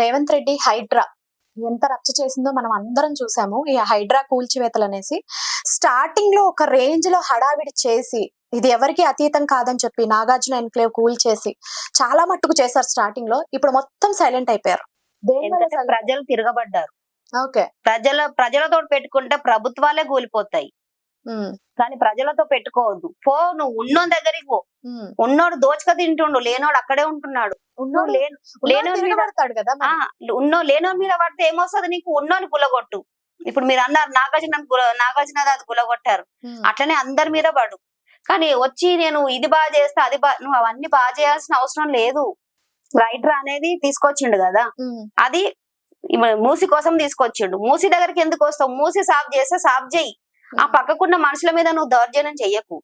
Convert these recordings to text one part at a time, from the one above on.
రేవంత్ రెడ్డి హైడ్రా ఎంత రచ్చ చేసిందో మనం అందరం చూసాము. ఈ హైడ్రా కూల్చివేతలు అనేసి స్టార్టింగ్లో ఒక రేంజ్లో హడావిడి చేసి ఇది ఎవరికి అతీతం కాదని చెప్పి నాగార్జున ఎన్క్లేవ్ కూల్ చేసి చాలా మట్టుకు చేశారు స్టార్టింగ్లో. ఇప్పుడు మొత్తం సైలెంట్ అయిపోయారు. ప్రజలు తిరగబడ్డారు. ఓకే. ప్రజల ప్రజలతో పెట్టుకుంటే ప్రభుత్వాలే కూలిపోతాయి. కానీ ప్రజలతో పెట్టుకోవద్దు. పో నువ్వు ఉన్నోని దగ్గరికి పో. ఉన్నోడు దోచక తింటుండు లేనోడు అక్కడే ఉంటున్నాడు. మీద తిరగబడతాడు కదా ఉన్నో లేనోని మీద పడితే ఏమొస్తుంది నీకు? ఉన్నోని గులగొట్టు. ఇప్పుడు మీరు అన్నారు నాగార్జున నాగార్జున అది గులగొట్టారు. అట్లనే అందరి మీద పడు. కానీ వచ్చి నేను ఇది బాగా చేస్తా అది బా నువ్వు అవన్నీ బాగా చేయాల్సిన అవసరం లేదు. రైటర్ అనేది తీసుకొచ్చిండు కదా. అది మూసి కోసం తీసుకొచ్చిండు. మూసి దగ్గరికి ఎందుకు వస్తావు? మూసి సాఫ్ చేస్తే సాఫ్ చేయి. ఆ పక్కకున్న మనుషుల మీద నువ్వు దౌర్జన్యం చెయ్యకు.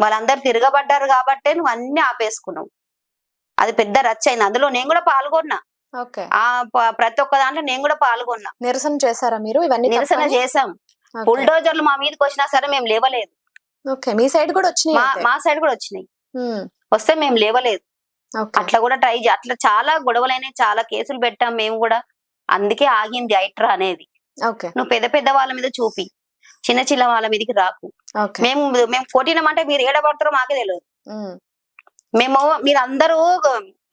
వాళ్ళందరు తిరగబడ్డారు కాబట్టే నువ్వు అన్ని ఆపేసుకున్నావు. అది పెద్ద రచ్చ అయింది అందులో నేను కూడా పాల్గొన్నా. ఆ ప్రతి ఒక్క దాంట్లో నేను కూడా పాల్గొన్నా. నిరసన చేశారా మీరు? ఇవన్నీ నిరసన? చేసాం. బుల్డోజర్లు మా మీదకి వచ్చినా సరే మేము లేవలేదు. ఓకే. మీ సైడ్ కూడా వచ్చినాయి మా సైడ్ కూడా వచ్చినాయి. వస్తే మేము లేవలేదు. అట్లా కూడా ట్రై అట్లా చాలా గొడవలైనాయి చాలా కేసులు పెట్టాం మేము కూడా. అందుకే ఆగింది ఐట్రా అనేది. ఓకే. నువ్వు పెద్ద పెద్ద వాళ్ళ మీద చూపి. చిన్న చిన్న వాళ్ళ మీదకి రాకు. మేము మేము కొట్టినామంటే మీరు ఏడబడతారో మాకే తెలియదు మేము మీరు అందరూ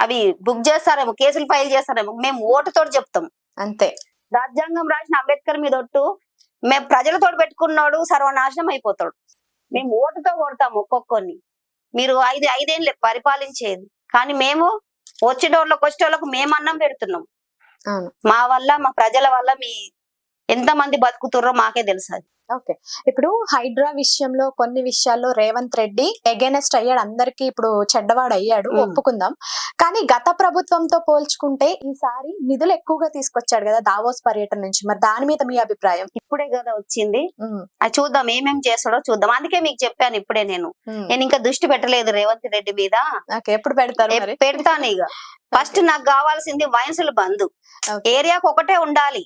అవి బుక్ చేస్తారేమో కేసులు ఫైల్ చేస్తారేమో మేము ఓటుతో చెప్తాం. అంతే. రాజ్యాంగం రాసిన అంబేద్కర్ మీద ఒట్టు మేము ప్రజలతో పెట్టుకున్నాడు సర్వనాశనం అయిపోతాడు. మేము ఓటుతో కొడతాము ఒక్కొక్కరిని. మీరు ఐదు ఐదేళ్ళు పరిపాలించేది. కానీ మేము వచ్చేటోళ్ళకి వచ్చేటోళ్ళకు మేము అన్నం పెడుతున్నాం. మా వల్ల మా ప్రజల వల్ల మీ ఎంత మంది బతుకుతుర్రో మాకే తెలుసు అది. ఓకే. ఇప్పుడు హైడ్రా విషయంలో కొన్ని విషయాల్లో రేవంత్ రెడ్డి ఎగెనెస్ట్ అయ్యాడు. అందరికి ఇప్పుడు చెడ్డవాడు అయ్యాడు. ఒప్పుకుందాం. కానీ గత ప్రభుత్వంతో పోల్చుకుంటే ఈసారి నిధులు ఎక్కువగా తీసుకొచ్చాడు కదా దావోస్ పర్యటన నుంచి. మరి దాని మీద మీ అభిప్రాయం? ఇప్పుడే కదా వచ్చింది. అది చూద్దాం ఏమేం చేస్తాడో చూద్దాం. అందుకే మీకు చెప్పాను ఇప్పుడే నేను. నేను ఇంకా దృష్టి పెట్టలేదు రేవంత్ రెడ్డి మీద. ఎప్పుడు పెడతారు మరి? పెడతాను ఇక. ఫస్ట్ నాకు కావాల్సింది వయసులు బంధు. ఏరియాకు ఒకటే ఉండాలి.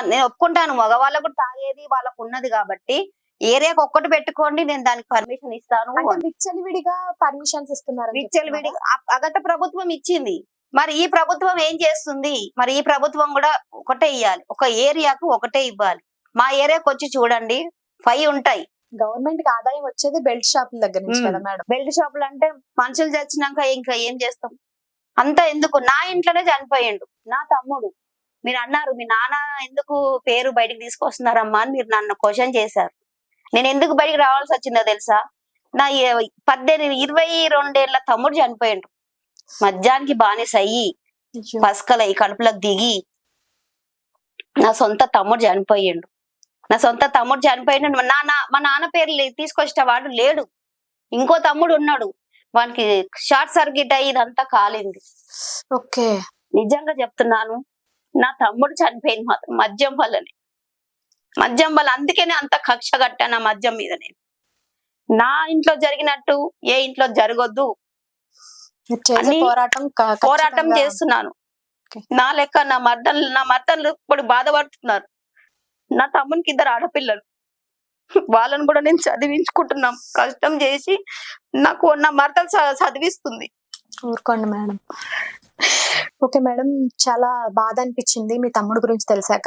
నేను ఒప్పుకుంటాను. మగవాళ్ళకు తాగేది వాళ్ళకు ఉన్నది కాబట్టి ఏరియాకు ఒక్కటి పెట్టుకోండి నేను దానికి పర్మిషన్ ఇస్తాను విచ్చలవిడిగా పర్మిషన్స్ ఇస్తున్నారు విచ్చలవిడి అ- అగత ప్రభుత్వం ఇచ్చింది. మరి ఈ ప్రభుత్వం ఏం చేస్తుంది? మరి ఈ ప్రభుత్వం కూడా ఒకటే ఇవ్వాలి ఒక ఏరియాకు ఒకటే ఇవ్వాలి. మా ఏరియాకి వచ్చి చూడండి ఫైవ్ ఉంటాయి. గవర్నమెంట్కి ఆదాయం వచ్చేది బెల్ట్ షాపుల దగ్గర నుంచి. కదా మేడం. బెల్ట్ షాపులు అంటే మనుషులు చచ్చినాక ఇంకా ఏం చేస్తాం? అంతా ఎందుకు? నా ఇంట్లోనే చనిపోయిండు. నా తమ్ముడు. మీరు అన్నారు మీ నాన్న ఎందుకు పేరు బయటికి తీసుకొస్తున్నారమ్మా అని మీరు నన్ను క్వశ్చన్ చేశారు. నేను ఎందుకు బయటికి రావాల్సి వచ్చిందో తెలుసా? నా పద్దెనిమిది ఇరవై రెండేళ్ళ తమ్ముడు చనిపోయిండు. మధ్యానికి బానిస అయ్యి అయ్యో. పసకలై కడుపులోకి దిగి నా సొంత తమ్ముడు చనిపోయిండు. నా సొంత తమ్ముడు చనిపోయిండు. మా నాన్న మా నాన్న పేరు తీసుకొచ్చిన వాడు లేడు. ఇంకో తమ్ముడు ఉన్నాడు. వానికి షార్ట్ సర్క్యూట్ అయ్యి ఇదంతా కాలింది. ఓకే. నిజంగా చెప్తున్నాను నా తమ్ముడు చనిపోయింది మాత్రం మద్యం వల్లనే. మద్యం వల్ల అందుకనే అంత కక్ష కట్టాను మద్యం మీద నేను. నా ఇంట్లో జరిగినట్టు ఏ ఇంట్లో జరగొద్దు. పోరాటం పోరాటం చేస్తున్నాను. నా లెక్క నా మర్దలు నా మర్దలు ఇప్పుడు బాధపడుతున్నారు. నా తమ్మునికి ఇద్దరు ఆడపిల్లలు. వాళ్ళని కూడా నేను చదివించుకుంటున్నాం. కష్టం చేసి నాకు నా మర్దలు చదివిస్తుంది. ఊరుకోండి మేడం. ఓకే మేడం చాలా బాధ అనిపించింది మీ తమ్ముడు గురించి తెలిసాక.